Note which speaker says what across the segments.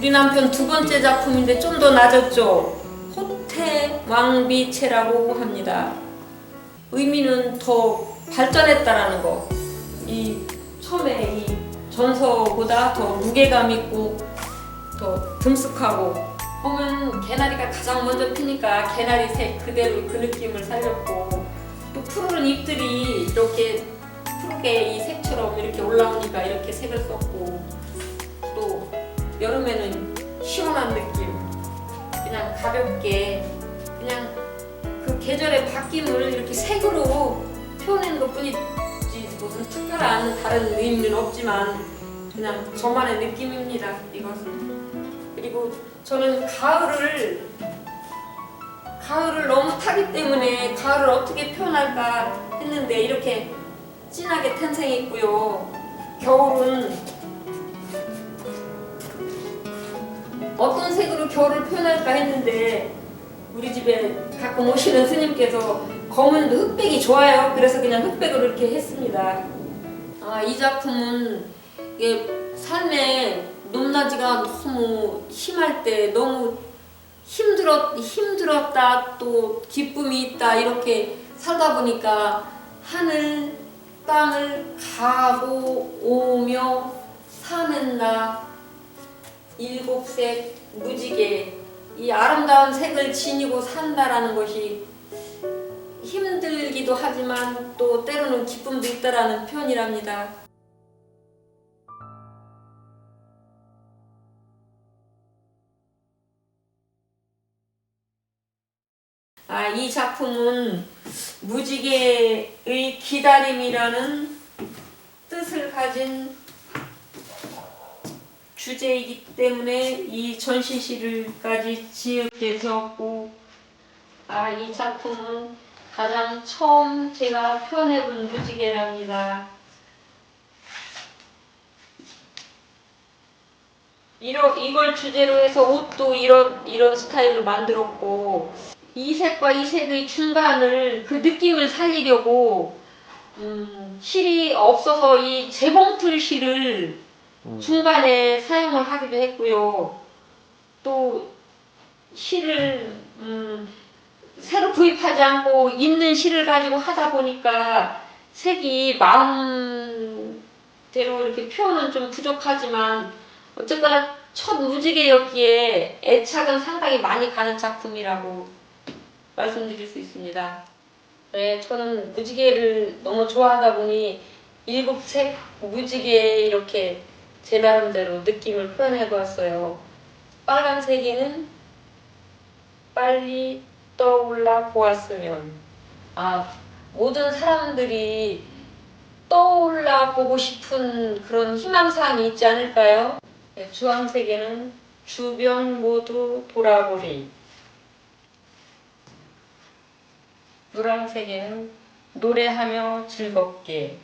Speaker 1: 우리 남편 두 번째 작품인데 좀 더 낮았죠. 호태 왕비체라고 합니다. 의미는 더 발전했다라는 거. 이 처음에 이 전서보다 더 무게감 있고 더 듬숙하고 보면 개나리가 가장 먼저 피니까 개나리 색 그대로 그 느낌을 살렸고 또 푸르른 잎들이 이렇게 푸르게 이 색처럼 이렇게 올라오니까 이렇게 색을 썼고 또 여름에는 시원한 느낌. 그냥 가볍게 그냥 그 계절의 바뀜을 이렇게 색으로 표현하는 것 뿐이지 무슨 특별한 다른 의미는 없지만 그냥 저만의 느낌입니다 이것은. 그리고 저는 가을을 가을을 너무 타기 때문에 가을을 어떻게 표현할까 했는데 이렇게 진하게 탄생했고요. 겨울은 어떤 색으로 겨울을 표현할까 했는데 우리 집에 가끔 오시는 스님께서 검은 흑백이 좋아요. 그래서 그냥 흑백으로 이렇게 했습니다. 아, 이 작품은 이게 삶에 높낮이가 너무 심할 때 너무 힘들었 힘들었다 또 기쁨이 있다 이렇게 살다 보니까 하늘 땅을 가고 오며 사는 나 일곱색 무지개 이 아름다운 색을 지니고 산다라는 것이 힘들기도 하지만 또 때로는 기쁨도 있다라는 표현이랍니다. 아, 이 작품은 무지개의 기다림이라는 뜻을 가진 주제이기 때문에 이 전시실을까지 지을게 되었고 아, 이 작품은 가장 처음 제가 표현해본 무지개랍니다. 이러, 이걸 주제로 해서 옷도 이런, 이런 스타일로 만들었고 이 색과 이 색의 중간을 그 느낌을 살리려고 음, 실이 없어서 이 재봉틀 실을 중간에 사용을 하기도 했고요. 또 실을 음, 새로 구입하지 않고 있는 실을 가지고 하다 보니까 색이 마음대로 이렇게 표현은 좀 부족하지만 어쨌거나 첫 무지개였기에 애착은 상당히 많이 가는 작품이라고 말씀드릴 수 있습니다. 네, 저는 무지개를 너무 좋아하다 보니 일곱 색 무지개 이렇게 제 나름대로 느낌을 표현해 보았어요. 빨간색에는 빨리 떠올라 보았으면 아 모든 사람들이 떠올라 보고 싶은 그런 희망사항이 있지 않을까요? 네, 주황색에는 주변 모두 돌아보리 노란색에는 노래하며 즐겁게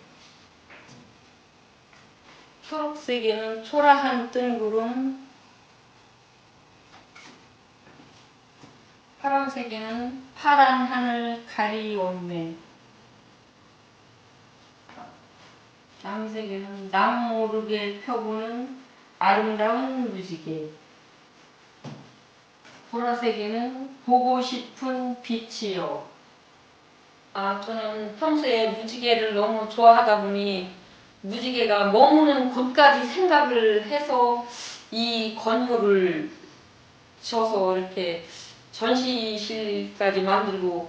Speaker 1: 초록색에는 초라한 뜬구름 파란색에는 파란 하늘 가리온매 남색에는 남 모르게 펴보는 아름다운 무지개 보라색에는 보고 싶은 빛이요 아 저는 평소에 무지개를 너무 좋아하다 보니 무지개가 머무는 곳까지 생각을 해서 이 건물을 지어서 이렇게 전시실까지 만들고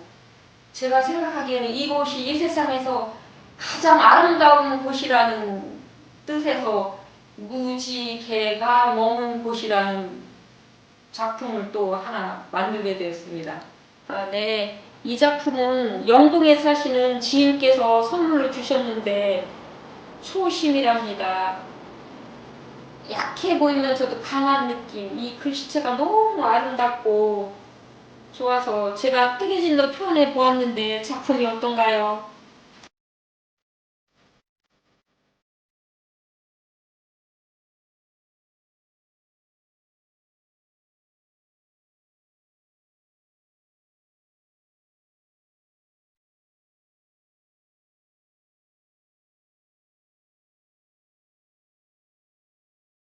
Speaker 1: 제가 생각하기에는 이곳이 이 세상에서 가장 아름다운 곳이라는 뜻에서 무지개가 머문 곳이라는 작품을 또 하나 만들게 되었습니다. 아, 네. 이 작품은 영동에 사시는 지인께서 선물로 주셨는데 초심이랍니다. 약해 보이면서도 강한 느낌. 이 글씨체가 너무 아름답고 좋아서 제가 뜨개질로 표현해 보았는데 작품이 어떤가요?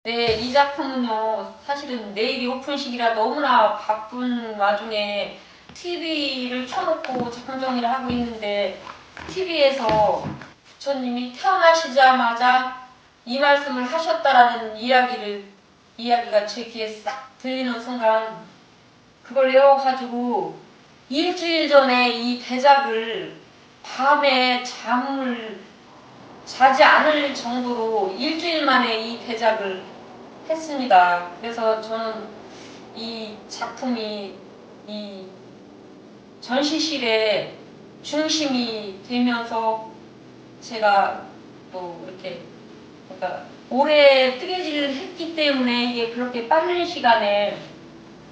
Speaker 1: 네, 이 작품은요, 사실은 내일이 오픈식이라 너무나 바쁜 와중에 TV를 켜놓고 작품 정리를 하고 있는데, TV에서 부처님이 태어나시자마자 이 말씀을 하셨다라는 이야기를, 이야기가 제 귀에 싹 들리는 순간, 그걸 외워가지고 일주일 전에 이 대작을 밤에 잠을 자지 않을 정도로 일주일 만에 이 대작을 했습니다. 그래서 저는 이 작품이 이 전시실의 중심이 되면서 제가 또 이렇게 그러니까 오래 뜨개질을 했기 때문에 이게 그렇게 빠른 시간에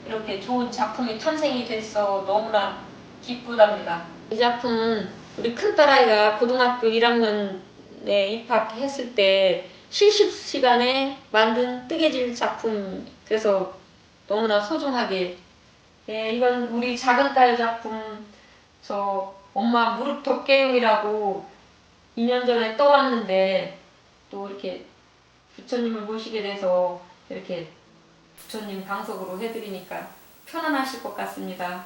Speaker 1: 이렇게 좋은 작품이 탄생이 돼서 너무나 기쁘답니다. 이 작품은 우리 큰딸아이가 고등학교 1학년에 입학했을 때 실습 시간에 만든 뜨개질 작품. 그래서 너무나 소중하게. 네, 이건 우리 작은 딸 작품. 저 엄마 무릎 덮개용이라고 2년 전에 떠왔는데 또 이렇게 부처님을 모시게 돼서 이렇게 부처님 방석으로 해드리니까 편안하실 것 같습니다.